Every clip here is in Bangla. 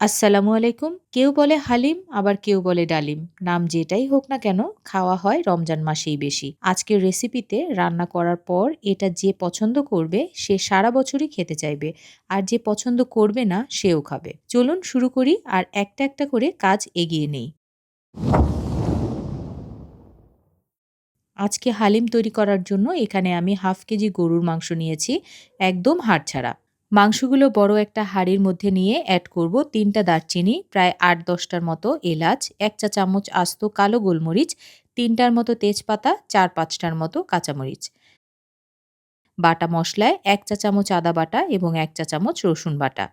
আসসালামু আলাইকুম। কেউ বলে হালিম, আবার কেউ বলে ডালিম। নাম যেটাই হোক না কেন, খাওয়া হয় রমজান মাসেই বেশি। আজকের রেসিপিতে রান্না করার পর এটা যে পছন্দ করবে, সে সারা বছরই খেতে চাইবে। আর যে পছন্দ করবে না, সেও খাবে। চলুন শুরু করি আর একটা একটা করে কাজ এগিয়ে নেই। আজকে হালিম তৈরি করার জন্য এখানে আমি হাফ কেজি গরুর মাংস নিয়েছি, একদম হাড় ছাড়া মাংসগুলো বড় একটা হাঁড়ির মধ্যে নিয়ে অ্যাড করব তিনটা দারচিনি, প্রায় আট দশটার মতো এলাচ, এক চা চামচ আস্ত কালো গোলমরিচ, তিনটার মতো তেজপাতা, চার পাঁচটার মতো কাঁচামরিচ। বাটা মশলায় এক চা চামচ আদা বাটা এবং এক চা চামচ রসুন বাটা।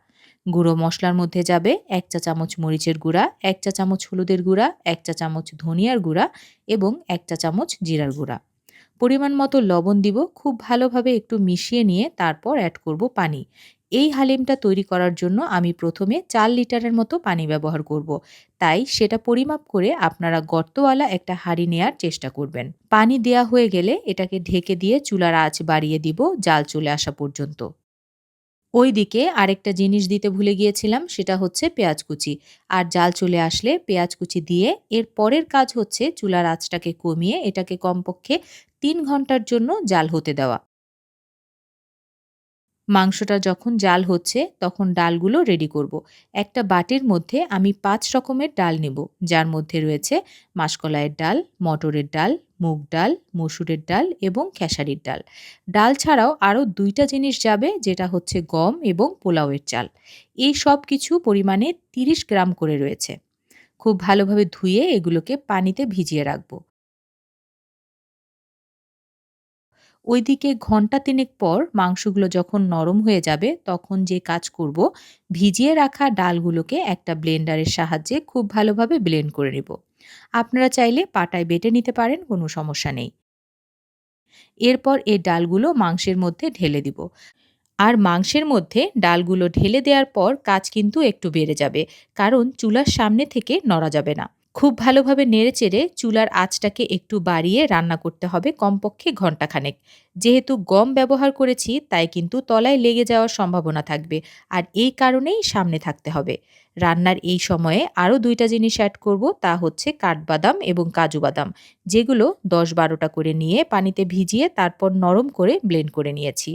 গুঁড়ো মশলার মধ্যে যাবে এক চা চামচ মরিচের গুঁড়া, এক চা চামচ হলুদের গুঁড়া, এক চা চামচ ধনিয়ার গুঁড়া এবং এক চা চামচ জিরার গুঁড়া। পরিমাণ মতো লবণ দিব, খুব ভালোভাবে একটু মিশিয়ে নিয়ে তারপর অ্যাড করব পানি। এই হালিমটা তৈরি করার জন্য আমি প্রথমে চার লিটারের মতো পানি ব্যবহার করব। তাই সেটা পরিমাপ করে আপনারা গর্তওয়ালা একটা হাঁড়ি নেয়ার চেষ্টা করবেন। পানি দেয়া হয়ে গেলে এটাকে ঢেকে দিয়ে চুলার আঁচ বাড়িয়ে দিব জাল চলে আসা পর্যন্ত। ওই দিকে আরেকটা জিনিস দিতে ভুলে গিয়েছিলাম, সেটা হচ্ছে পেঁয়াজ কুচি। আর জাল চলে আসলে পেঁয়াজ কুচি দিয়ে এর পরের কাজ হচ্ছে চুলার আঁচটাকে কমিয়ে এটাকে কমপক্ষে তিন ঘণ্টার জন্য জাল হতে দেওয়া। মাংসটা যখন জাল হচ্ছে, তখন ডালগুলো রেডি করব। একটা বাটির মধ্যে আমি পাঁচ রকমের ডাল নেব, যার মধ্যে রয়েছে মাসকলাইয়ের ডাল, মটরের ডাল, মুগ ডাল, মসুরের ডাল এবং খেসারির ডাল। ডাল ছাড়াও আরও দুইটা জিনিস যাবে, যেটা হচ্ছে গম এবং পোলাওয়ের চাল। এই সব কিছু পরিমাণে ৩০ গ্রাম করে রয়েছে। খুব ভালোভাবে ধুয়ে এগুলোকে পানিতে ভিজিয়ে রাখব। ওইদিকে ঘণ্টা তিনেক পর মাংসগুলো যখন নরম হয়ে যাবে, তখন যে কাজ করব, ভিজিয়ে রাখা ডালগুলোকে একটা ব্লেন্ডারের সাহায্যে খুব ভালোভাবে ব্লেন্ড করে নেব। আপনারা চাইলে পাটায় বেটে নিতে পারেন, কোনো সমস্যা নেই। এরপর এই ডালগুলো মাংসের মধ্যে ঢেলে দিব। আর মাংসের মধ্যে ডালগুলো ঢেলে দেওয়ার পর কাজ কিন্তু একটু বেড়ে যাবে, কারণ চুলার সামনে থেকে নড়া যাবে না। খুব ভালোভাবে নেড়েচেড়ে চুলার আঁচটাকে একটু বাড়িয়ে রান্না করতে হবে কমপক্ষে ঘন্টাখানেক যেহেতু গম ব্যবহার করেছি, তাই কিন্তু তলায় লেগে যাওয়ার সম্ভাবনা থাকবে। আর এই কারণেই সামনে থাকতে হবে। রান্নার এই সময়ে আরও দুইটা জিনিস অ্যাড করব, তা হচ্ছে কাঠবাদাম এবং কাজু বাদাম, যেগুলো দশ বারোটা করে নিয়ে পানিতে ভিজিয়ে তারপর নরম করে ব্লেন্ড করে নিয়েছি।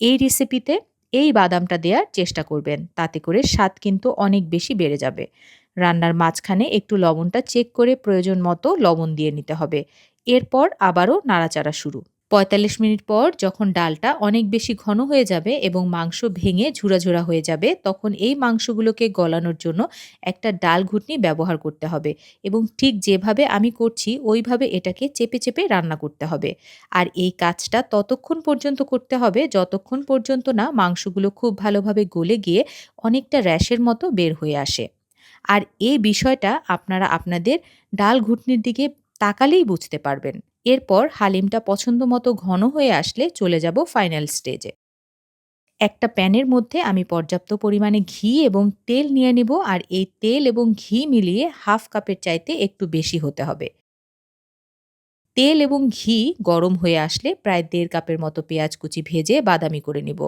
এই রেসিপিতে এই বাদামটা দেওয়ার চেষ্টা করবেন, তাতে করে স্বাদ কিন্তু অনেক বেশি বেড়ে যাবে। রান্নার মাঝখানে একটু লবণটা চেক করে প্রয়োজন মতো লবণ দিয়ে নিতে হবে। এরপর আবারও নাড়াচাড়া শুরু। পঁয়তাল্লিশ মিনিট পর যখন ডালটা অনেক বেশি ঘন হয়ে যাবে এবং মাংস ভেঙে ঝুড়া হয়ে যাবে, তখন এই মাংসগুলোকে গলানোর জন্য একটা ডাল ঘুটনি ব্যবহার করতে হবে এবং ঠিক যেভাবে আমি করছি, ওইভাবে এটাকে চেপে চেপে রান্না করতে হবে। আর এই কাজটা ততক্ষণ পর্যন্ত করতে হবে, যতক্ষণ পর্যন্ত না মাংসগুলো খুব ভালোভাবে গলে গিয়ে অনেকটা র্যাশের মতো বের হয়ে আসে। আর এই বিষয়টা আপনারা আপনাদের ডাল ঘুটনির দিকে তাকালেই বুঝতে পারবেন। এরপর হালিমটা পছন্দ মতো ঘন হয়ে আসলে চলে যাব ফাইনাল স্টেজে। একটা প্যানের মধ্যে আমি পর্যাপ্ত পরিমাণে ঘি এবং তেল নিয়ে নিব আর এই তেল এবং ঘি মিলিয়ে হাফ কাপের চাইতে একটু বেশি হতে হবে। তেল এবং ঘি গরম হয়ে আসলে প্রায় দেড় কাপের মতো পেঁয়াজ কুচি ভেজে বাদামি করে নিব।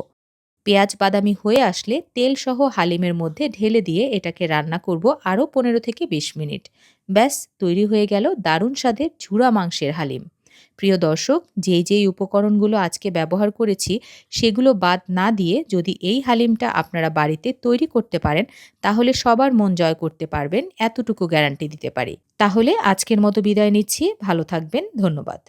পেঁয়াজ বাদামি হয়ে আসলে তেল সহ হালিমের মধ্যে ঢেলে দিয়ে এটাকে রান্না করব আরও পনেরো থেকে বিশ মিনিট। ব্যাস, তৈরি হয়ে গেল দারুণ স্বাদের ঝুড়া মাংসের হালিম। প্রিয় দর্শক, যেই যেই উপকরণগুলো আজকে ব্যবহার করেছি, সেগুলো বাদ না দিয়ে যদি এই হালিমটা আপনারা বাড়িতে তৈরি করতে পারেন, তাহলে সবার মন জয় করতে পারবেন, এতটুকু গ্যারান্টি দিতে পারি। তাহলে আজকের মতো বিদায় নিচ্ছি, ভালো থাকবেন, ধন্যবাদ।